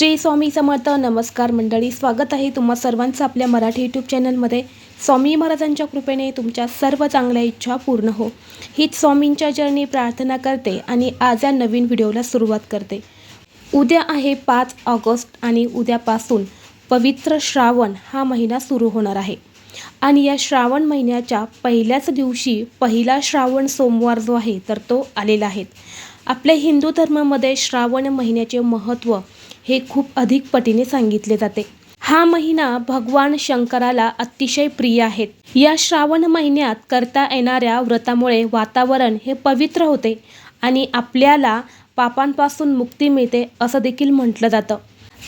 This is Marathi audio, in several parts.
श्री स्वामी समर्थ नमस्कार मंडळी स्वागत आहे तुम्हा सर्वांचं आपल्या मराठी यूट्यूब चॅनलमध्ये स्वामी महाराजांच्या कृपेने तुमच्या सर्व चांगल्या इच्छा पूर्ण हो. हीच स्वामींच्या चरणी प्रार्थना करते आणि आज या नवीन व्हिडिओला सुरुवात करते. उद्या आहे पाच ऑगस्ट आणि उद्यापासून पवित्र श्रावण हा महिना सुरू होणार आहे. आणि या श्रावण महिन्याच्या पहिल्याच दिवशी पहिला श्रावण सोमवार जो आहे तर तो आलेला आहे. आपल्या हिंदू धर्मामध्ये श्रावण महिन्याचे महत्त्व हे खूप अधिक पटीने सांगितले जाते. हा महिना भगवान शंकराला अतिशय प्रिय आहेत या श्रावण महिन्यात करता येणाऱ्या व्रतामुळे वातावरण हे पवित्र होते आणि आपल्याला पापांपासून मुक्ती मिळते असं देखील म्हटलं जातं.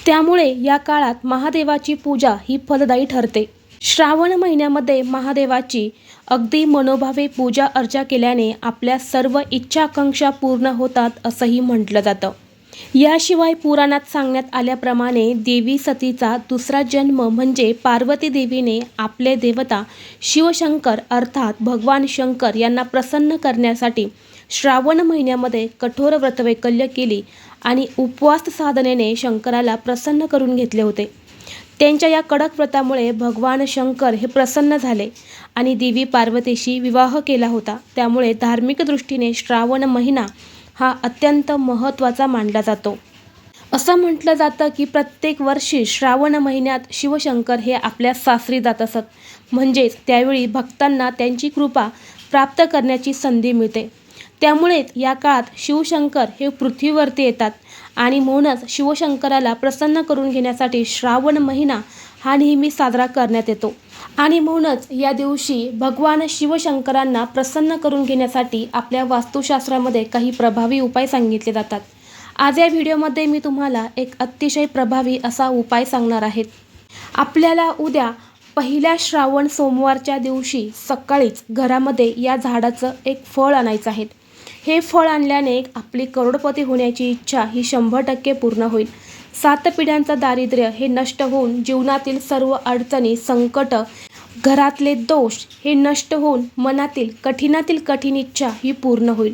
त्यामुळे या काळात महादेवाची पूजा ही फलदायी ठरते. श्रावण महिन्यामध्ये महादेवाची अगदी मनोभावे पूजा अर्चा केल्याने आपल्या सर्व इच्छाकांक्षा पूर्ण होतात असंही म्हटलं जातं. याशिवाय पुराणात सांगण्यात आल्याप्रमाणे देवी सतीचा दुसरा जन्म म्हणजे पार्वती देवीने आपले देवता शिवशंकर अर्थात भगवान शंकर यांना प्रसन्न करण्यासाठी श्रावण महिन्यामध्ये कठोर व्रतवैकल्य केली आणि उपवास साधनेने शंकराला प्रसन्न करून घेतले होते. त्यांच्या या कडक व्रतामुळे भगवान शंकर हे प्रसन्न झाले आणि देवी पार्वतीशी विवाह केला होता. त्यामुळे धार्मिक दृष्टीने श्रावण महिना हा अत्यंत महत्त्वाचा मानला जातो. असं म्हटलं जातं की प्रत्येक वर्षी श्रावण महिन्यात शिवशंकर हे आपल्या सासरी जात असत. म्हणजेच त्यावेळी भक्तांना त्यांची कृपा प्राप्त करण्याची संधी मिळते. त्यामुळेच या काळात शिवशंकर हे पृथ्वीवरती येतात आणि म्हणूनच शिवशंकराला प्रसन्न करून घेण्यासाठी श्रावण महिना हा नेहमी साजरा करण्यात येतो. आणि म्हणूनच या दिवशी भगवान शिवशंकरांना प्रसन्न करून घेण्यासाठी आपल्या वास्तुशास्त्रामध्ये काही प्रभावी उपाय सांगितले जातात. आज या व्हिडिओमध्ये मी तुम्हाला एक अतिशय प्रभावी असा उपाय सांगणार आहेत आपल्याला उद्या पहिल्या श्रावण सोमवारच्या दिवशी सकाळीच घरामध्ये या झाडाचं एक फळ आणायचं आहे. हे फळ आणल्याने आपली करोडपती होण्याची इच्छा ही शंभर टक्के पूर्ण होईल. सात पिढ्यांचं दारिद्र्य हे नष्ट होऊन जीवनातील सर्व अडचणी संकट घरातले दोष हे नष्ट होऊन मनातील कठीणातील कठीण इच्छा ही पूर्ण होईल.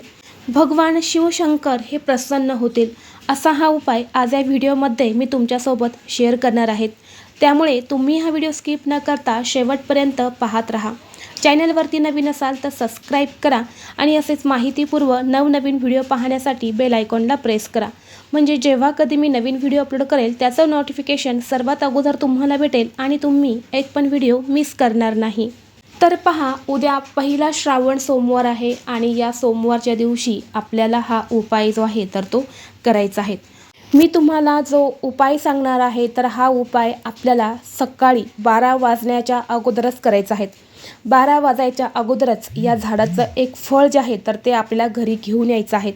भगवान शिवशंकर हे प्रसन्न होतील असा हा उपाय आज या व्हिडिओमध्ये मी तुमच्यासोबत शेअर करणार आहेत त्यामुळे तुम्ही हा व्हिडिओ स्किप न करता शेवटपर्यंत पाहत राहा. चॅनलवरती नवीन असाल तर सबस्क्राईब करा आणि असेच माहितीपूर्व नवनवीन व्हिडिओ पाहण्यासाठी बेल आयकॉनला प्रेस करा. म्हणजे जेव्हा कधी मी नवीन व्हिडिओ अपलोड करेल त्याचं नोटिफिकेशन सर्वात अगोदर तुम्हाला भेटेल आणि तुम्ही एक पण व्हिडिओ मिस करणार नाही. तर पहा उद्या पहिला श्रावण सोमवार आहे आणि या सोमवारच्या दिवशी आपल्याला हा उपाय जो आहे तर तो करायचा आहे. मी तुम्हाला जो उपाय सांगणार आहे तर हा उपाय आपल्याला सकाळी बारा वाजण्याच्या अगोदरच करायचा आहे. बारा वाजायच्या अगोदरच या झाडाचं एक फळ जे आहे तर ते आपल्या घरी घेऊन यायचं आहे.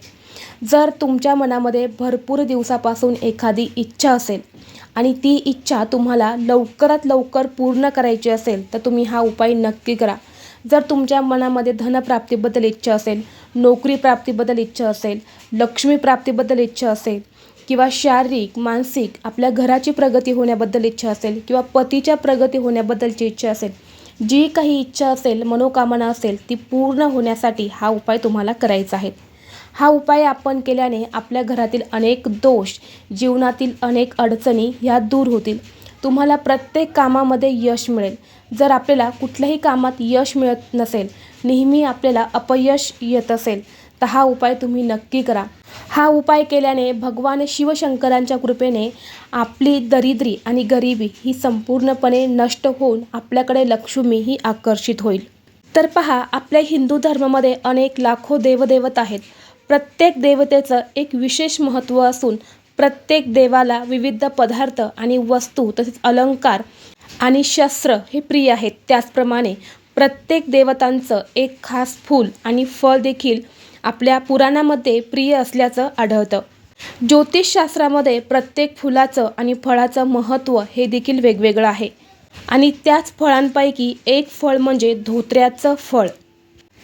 जर तुमच्या मनामध्ये भरपूर दिवसापासून एखादी इच्छा असेल आणि ती इच्छा तुम्हाला लवकरात लवकर पूर्ण करायची असेल तर तुम्ही हा उपाय नक्की करा. जर तुमच्या मनामध्ये धनप्राप्तीबद्दल इच्छा असेल नोकरी प्राप्तीबद्दल इच्छा असेल लक्ष्मी प्राप्तीबद्दल इच्छा असेल किंवा शारीरिक मानसिक आपल्या घराची प्रगती होण्याबद्दल इच्छा असेल किंवा पतीच्या प्रगती होण्याबद्दलची इच्छा असेल जी काही इच्छा असेल मनोकामना असेल ती पूर्ण होण्यासाठी हा उपाय तुम्हाला करायचा आहे. हा उपाय आपण केल्याने आपल्या घरातील अनेक दोष जीवनातील अनेक अडचणी ह्या दूर होतील. तुम्हाला प्रत्येक कामामध्ये यश मिळेल. जर आपल्याला कुठल्याही कामात यश मिळत नसेल नेहमी आपल्याला अपयश येत असेल तर हा उपाय तुम्ही नक्की करा. हा उपाय केल्याने भगवान शिवशंकरांच्या कृपेने आपली दरिद्री आणि गरिबी ही संपूर्णपणे नष्ट होऊन आपल्याकडे लक्ष्मी ही आकर्षित होईल. तर पहा आपल्या हिंदू धर्मामध्ये अनेक लाखो देवदेवत आहेत. प्रत्येक देवतेचं एक विशेष महत्त्व असून प्रत्येक देवाला विविध पदार्थ आणि वस्तू तसेच अलंकार आणि शस्त्र हे प्रिय आहेत. त्याचप्रमाणे प्रत्येक देवतांचं एक खास फूल आणि फळ देखील आपल्या पुराणामध्ये प्रिय असल्याचं आढळतं. ज्योतिषशास्त्रामध्ये प्रत्येक फुलाचं आणि फळाचं महत्त्व हे देखील वेगवेगळं आहे. आणि त्याच फळांपैकी एक फळ म्हणजे धोत्र्याचं फळ.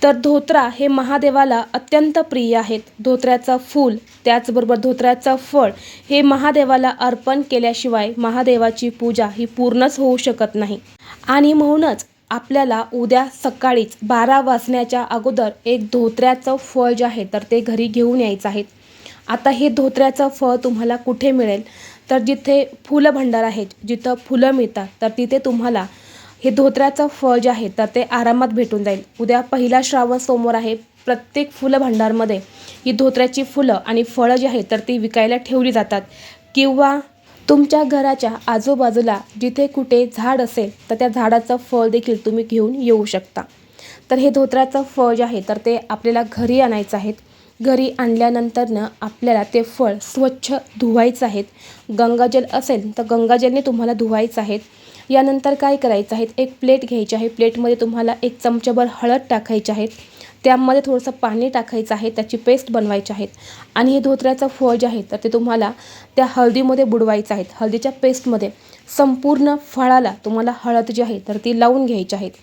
तर धोत्रा हे महादेवाला अत्यंत प्रिय आहेत. धोत्र्याचं फूल त्याचबरोबर धोत्र्याचं फळ हे महादेवाला अर्पण केल्याशिवाय महादेवाची पूजा ही पूर्णच होऊ शकत नाही. आणि म्हणूनच आपल्याला उद्या सकाळीच बारा वाजण्याच्या अगोदर एक धोत्र्याचं फळ जे आहे तर ते घरी घेऊन यायचं आहे. आता हे धोत्र्याचं फळ तुम्हाला कुठे मिळेल? तर जिथे फुलं भंडार आहेत जिथं फुलं मिळतात तर तिथे तुम्हाला हे धोत्र्याचं फळ जे आहे तर ते आरामात भेटून जाईल. उद्या पहिला श्रावण सोमवार आहे. प्रत्येक फुलं भंडारमध्ये ही धोत्र्याची फुलं आणि फळं जी आहेत तर ती विकायला ठेवली जातात. किंवा तुमच्या घराच्या आजूबाजूला जिथे कुठे झाड असेल तर त्या झाडाचं फळ देखील तुम्ही घेऊन येऊ शकता. तर हे धोत्राचं फळ जे आहे तर ते आपल्याला घरी आणायचं आहेत घरी आणल्यानंतरनं आपल्याला ते फळ स्वच्छ धुवायचं आहेत गंगाजल असेल तर गंगाजलने तुम्हाला धुवायचं आहे. यानंतर काय करायचं आहे? एक प्लेट घ्यायची आहे. प्लेटमध्ये तुम्हाला एक चमचाभर हळद टाकायची आहे. त्यामध्ये थोडंसं पाणी टाकायचं आहे त्याची पेस्ट बनवायची आहेत आणि हे धोत्र्याचं फळ जे आहे तर ते तुम्हाला त्या हळदीमध्ये बुडवायचं आहे. हळदीच्या पेस्टमध्ये संपूर्ण फळाला तुम्हाला हळद जी आहे तर ती लावून घ्यायची आहेत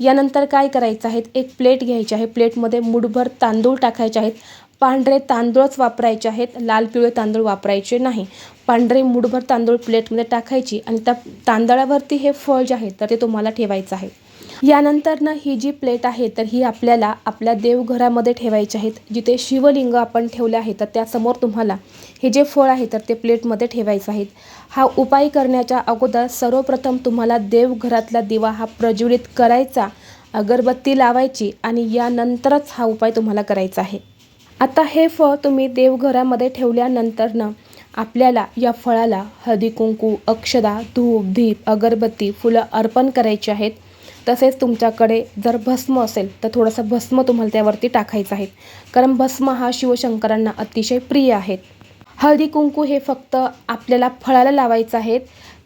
यानंतर काय करायचं आहे एक प्लेट घ्यायची आहे. प्लेटमध्ये मुठभर तांदूळ टाकायचे आहेत. पांढरे तांदूळच वापरायचे आहेत. लाल पिवळे तांदूळ वापरायचे नाही. पांढरे मुठभर तांदूळ प्लेटमध्ये टाकायची आणि त्या तांदळावरती हे फळ जे आहे तर ते तुम्हाला ठेवायचं आहे. यानंतर ना ही जी प्लेट आहे तर ही आपल्याला आपल्या देवघरामध्ये ठेवायची आहेत. जिथे शिवलिंग आपण ठेवले आहे तर त्यासमोर तुम्हाला हे जे फळ आहे तर ते प्लेटमध्ये ठेवायचं आहेत हा उपाय करण्याच्या अगोदर सर्वप्रथम तुम्हाला देवघरातला दिवा हा प्रज्वलित करायचा अगरबत्ती लावायची आणि यानंतरच हा उपाय तुम्हाला करायचा आहे. आता हे फळ तुम्ही देवघरामध्ये ठेवल्यानंतरनं आपल्याला या फळाला हळदी कुंकू अक्षदा धूप दीप अगरबत्ती फुलं अर्पण करायची आहेत. तसेच तुमच्याकडे जर भस्म असेल तर थोडंसं भस्म तुम्हाला त्यावरती टाकायचं आहे. कारण भस्म हा शिवशंकरांना अतिशय प्रिय आहेत हळदी कुंकू हे फक्त आपल्याला फळाला लावायचं आहेत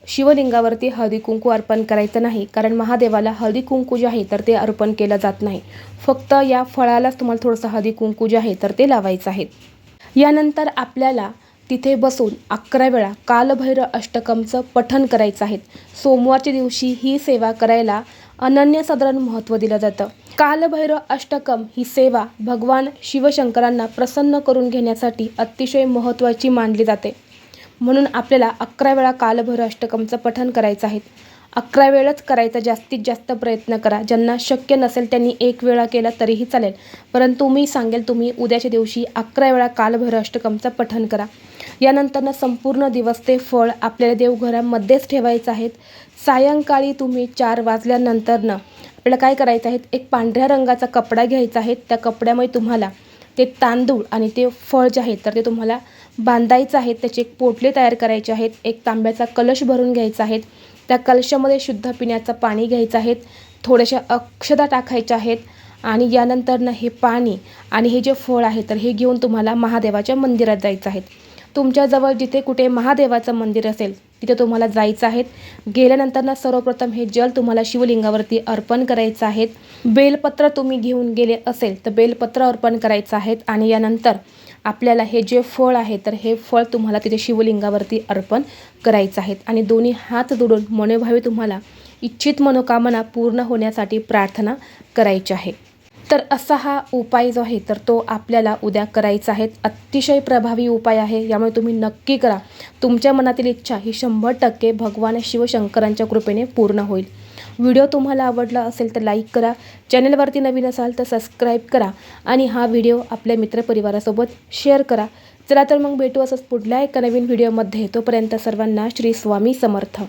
शिवलिंगावरती हळदी कुंकू अर्पण करायचं नाही. कारण महादेवाला हळदी कुंकू जे आहे तर ते अर्पण केलं जात नाही. फक्त या फळालाच तुम्हाला थोडंसं हळदी कुंकू जे आहे तर ते लावायचं आहे. यानंतर आपल्याला तिथे बसून अकरा वेळा कालभैरव अष्टकमचं पठण करायचं आहे. सोमवारच्या दिवशी ही सेवा करायला अनन्यसाधारण महत्त्व दिलं जातं. कालभैरव अष्टकम ही सेवा भगवान शिवशंकरांना प्रसन्न करून घेण्यासाठी अतिशय महत्त्वाची मानली जाते. म्हणून आपल्याला अकरा वेळा कालभैरव अष्टकमचं पठण करायचं आहे. अकरा वेळच करायचा जास्तीत जास्त प्रयत्न करा. ज्यांना शक्य नसेल त्यांनी एक वेळा केला तरीही चालेल. परंतु मी सांगेल तुम्ही उद्याच्या दिवशी अकरा वेळा कालभर अष्टकमचं पठण करा. यानंतरनं संपूर्ण दिवस ते फळ आपल्याला देवघरामध्येच ठेवायचं आहेत. सायंकाळी तुम्ही चार वाजल्यानंतरनं आपल्याला काय करायचं आहे? एक पांढऱ्या रंगाचा कपडा घ्यायचा आहे. त्या कपड्यामुळे तुम्हाला ते तांदूळ आणि ते फळ जे आहेत तर ते तुम्हाला बांधायचं आहे. त्याचे एक पोटले तयार करायचे आहेत. एक तांब्याचा कलश भरून घ्यायचा आहे. त्या कलशामध्ये शुद्ध पिण्याचं पाणी घ्यायचं आहेत थोड्याशा अक्षदा टाकायच्या आहेत आणि यानंतरनं हे पाणी आणि हे जे फळ आहे तर हे घेऊन तुम्हाला महादेवाच्या मंदिरात जायचं आहे. तुमच्याजवळ जिथे कुठे महादेवाचं मंदिर असेल तिथे तुम्हाला जायचं आहे. गेल्यानंतरनं सर्वप्रथम हे जल तुम्हाला शिवलिंगावरती अर्पण करायचं आहे. बेलपत्र तुम्ही घेऊन गेले असेल तर बेलपत्र अर्पण करायचं आहे आणि यानंतर आपल्याला हे जे फळ आहे तर हे फळ तुम्हाला तिथे शिवलिंगावरती अर्पण करायचं आहेत आणि दोन्ही हात जोडून मनोभावे तुम्हाला इच्छित मनोकामना पूर्ण होण्यासाठी प्रार्थना करायची आहे. तर असा हा उपाय जो आहे तर तो आपल्याला उद्या करायचा आहे. अतिशय प्रभावी उपाय आहे. यामुळे तुम्ही नक्की करा. तुमच्या मनातील इच्छा ही शंभर टक्के भगवान शिवशंकरांच्या कृपेने पूर्ण होईल. व्हिडिओ तुम्हाला आवडला असेल तर लाईक करा. चॅनलवरती नवीन असाल तर सबस्क्राईब करा. आणि हा व्हिडिओ आपल्या मित्रपरिवारासोबत शेअर करा. चला तर मग भेटू असंच पुढल्या एका नवीन व्हिडिओमध्ये. तोपर्यंत सर्वांना श्री स्वामी समर्थ.